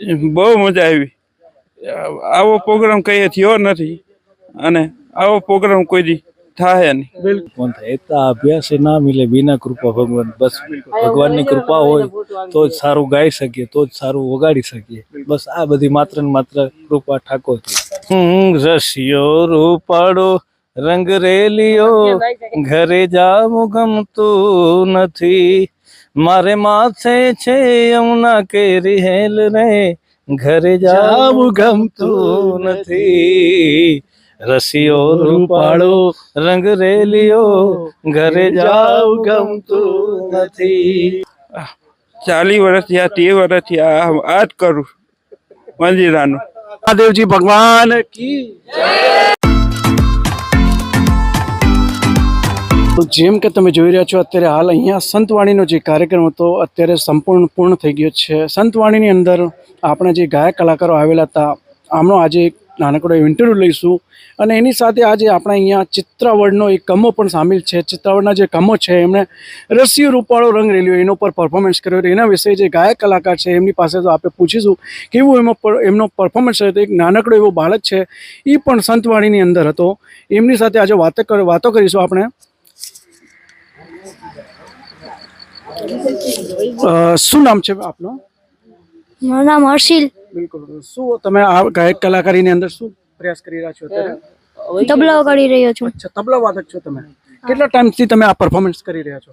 બહુ મજા આવી. આવો પ્રોગ્રામ કઈ થયો નથી અને આવો પ્રોગ્રામ કોઈ દી થાય નહીં. બિલકુલ. એકતા અભ્યાસ ના મિલે વિના કૃપા ભગવાન બસ ભગવાનની કૃપા હોય તો જ સારું ગાઈ શકીએ તો જ સારું વગાડી શકીએ. બસ આ બધી માત્ર ને માત્ર કૃપા ઠાકોર હું રસિયો રૂપાડો રંગ રેલિયો ઘરે જાવું ગમતું નથી. મારે માથે છે યમુના કેરી હેલ રે ઘરે જાવું ગમતું નથી. રસીઓ રૂપાળો રંગ રેલીઓ ઘરે જાવું ગમતું નથી. ચાલી વર્ષ થયા તે વર્ષ થયા આ જ કરું મંદિરાનું. મહાદેવજી ભગવાન કી તો જેમ કે તમે જોઈ રહ્યા છો, અત્યારે હાલ અહીંયા સંતવાણીનો જે કાર્યક્રમ હતો, અત્યારે સંપૂર્ણ પૂર્ણ થઈ ગયો છે. સંતવાણીની અંદર આપણા જે ગાયક કલાકારો આવેલા હતા, આમનો આજે એક નાનકડો ઇન્ટરવ્યૂ લઈશું. અને એની સાથે આજે આપણા અહીંયા ચિત્રાવડનો એક કમો પણ સામેલ છે. ચિત્રાવડના જે કમો છે, એમણે રસીય રૂપાળો રંગ રેલ્યો, એનો પર પરફોર્મન્સ કર્યો હતો. એના વિશે જે ગાયક કલાકાર છે, એમની પાસે તો આપણે પૂછીશું, કેવું એમાં એમનો પરફોર્મન્સ હતો? એક નાનકડો એવો બાળક છે એ પણ સંતવાણીની અંદર હતો. એમની સાથે આજે વાતો વાતો કરીશું આપણે. શું નામ છે આપનું? મારું નામ હર્ષિલ. બિલકુલ. શું તમે આ ગાયક કલાકારીની અંદર શું પ્રયાસ કરી રહ્યા છો અત્યારે? તબલા વગાડી રહ્યો છું. અચ્છા તબલા વાદક છો તમે. કેટલા ટાઈમથી તમે આ પરફોર્મન્સ કરી રહ્યા છો?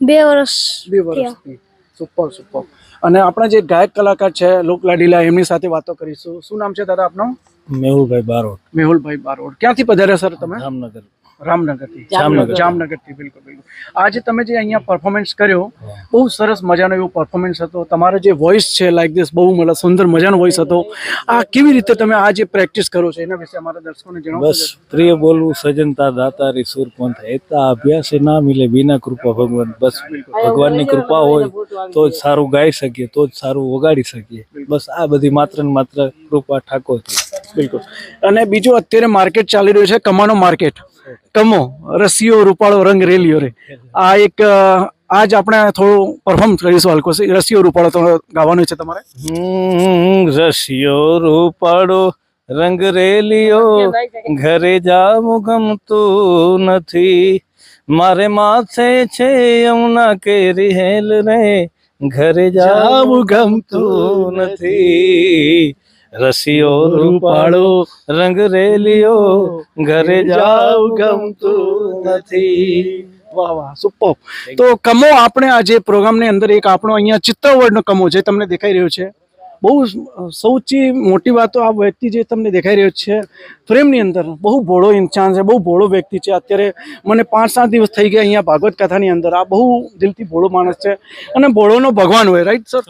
બે વર્ષ બે વર્ષથી સુપર સુપર. અને આપણા જે ગાયક કલાકાર છે લોક લાડીલા એમની સાથે વાતો કરીશું. શું નામ છે દાદા આપનું? મેહુલભાઈ બારોટ. મેહુલભાઈ બારોટ. ક્યાંથી પધાર્યા સર તમે? જામનગર રામનગરથી. જામનગર. જામનગરથી બિલકુલ બિલકુલ. આજે તમે જે અહીંયા પરફોર્મન્સ કર્યો બહુ સરસ મજાનો એવો પરફોર્મન્સ હતો. તમારો જે વોઇસ છે લાઈક ધીસ બહુ મતલબ સુંદર મજાનો વોઇસ હતો. આ કેવી રીતે તમે આ જે પ્રેક્ટિસ કરો છો એના વિશે અમારા દર્શકોને જણાવો. બસ પ્રિય બોલવું સજનતા દાતા રી સુરપંથ એતા અભ્યાસ એ ના મિલે વિના કૃપા ભગવાન. બસ ભગવાનની કૃપા હોય તો જ સારું ગાઈ શકીએ તો જ સારું વગાડી શકીએ. બસ આ બધી માત્ર ને માત્ર કૃપા ઠાકોર બિલકુલ. અને બીજું અત્યારે માર્કેટ ચાલી રહ્યું છે કમાનો માર્કેટ કમો, રસીઓ, રૂપાળો, રંગ રેલીઓ રે. આ એક આજ આપણે થોડું પરફોર્મ કરીશું હલકો રસીઓ, રૂપાળો તો ગાવાનું છે તમારે? રસિયો રૂપાળો, રંગ રેલીઓ, ઘરે જાવું ગમતું નથી. મારે માથે છે યમુના કેરી હેલ રે. ઘરે જાવું ગમતું નથી. રસિયો રૂપાળો રંગ રેલિયો ઘરે જાવ ગમતું નથી. વાહ વાહ સુપર તો કમો આપણે આજે પ્રોગ્રામની અંદર એક આપણો અહીંયા ચિત્રવડનો કમો છે તમને દેખાઈ રહ્યો છે. બહુ સૌથી મોટી વાત તો આ વ્યક્તિ જે તમને દેખાઈ રહ્યો છે ફ્રેમની અંદર બહુ ભોળો ઇન્સાન છે બહુ ભોળો વ્યક્તિ છે. અત્યારે મને પાંચ સાત દિવસ થઈ ગયા અહીંયા ભાગવત કથાની અંદર. આ બહુ દિલથી ભોળો માણસ છે અને ભોળોનો ભગવાન હોય રાઈટ સર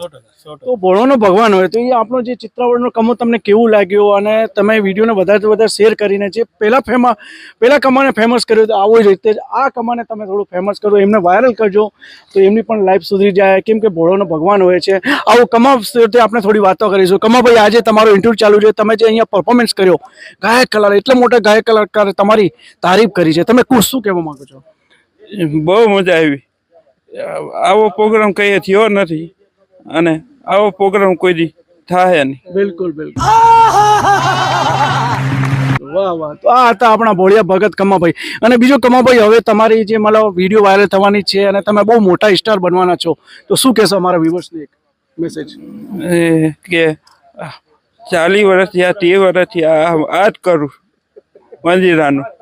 તો ભોળોનો ભગવાન હોય. તો એ આપણો જે ચિત્રાવળનો કમો તમને કેવું લાગ્યો અને તમે વિડીયોને વધારે વધારે શેર કરીને જે પહેલા ફેમસ પહેલા કમાને ફેમસ કર્યો તો આવો જ રીતે આ કમાને તમે થોડું ફેમસ કરો એમને વાયરલ કરજો. તો એમની પણ લાઈફ સુધરી જાય. કેમ કે ભોળોનો ભગવાન હોય છે. આવું કમા આપણે થોડી વાતો કરીશું. કમાભાઈ આજે તમારો ઇન્ટરવ્યુ ચાલુ છે. તમે જે અહીંયા પરફોર્મન્સ કર્યો ગાયક કલાકાર એટલા મોટા ગાયક કલાકાર તમારી તારીફ કરી છે. તમે કુશ શું કહેવા માંગો છો? બહુ મજા આવી. આવો પ્રોગ્રામ કઈ થયો નથી. અને આવો પ્રોગ્રામ કોઈ દી થાય નહીં. બિલકુલ બિલકુલ. વાહ વાહ. તો આ હતા આપણા ભોળિયા ભગત કમાભાઈ અને બીજો કમાભાઈ હવે તમારી જે મતલબ વીડિયો વાયરલ થવાની છે અને તમે બહુ મોટા સ્ટાર બનવાના છો. તો શું કહેશો અમારા વ્યુઅર્સને એક? મેસેજ કે ચાલી વર્ષથી આ તે વર્ષથી થયા આ જ કરું. મંદિરાનું.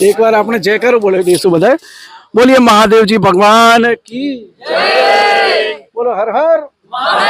એકવાર આપણે જય કરો બોલે દઈશું બધા બોલીએ મહાદેવજી ભગવાન કી બોલો હર હર હર હર.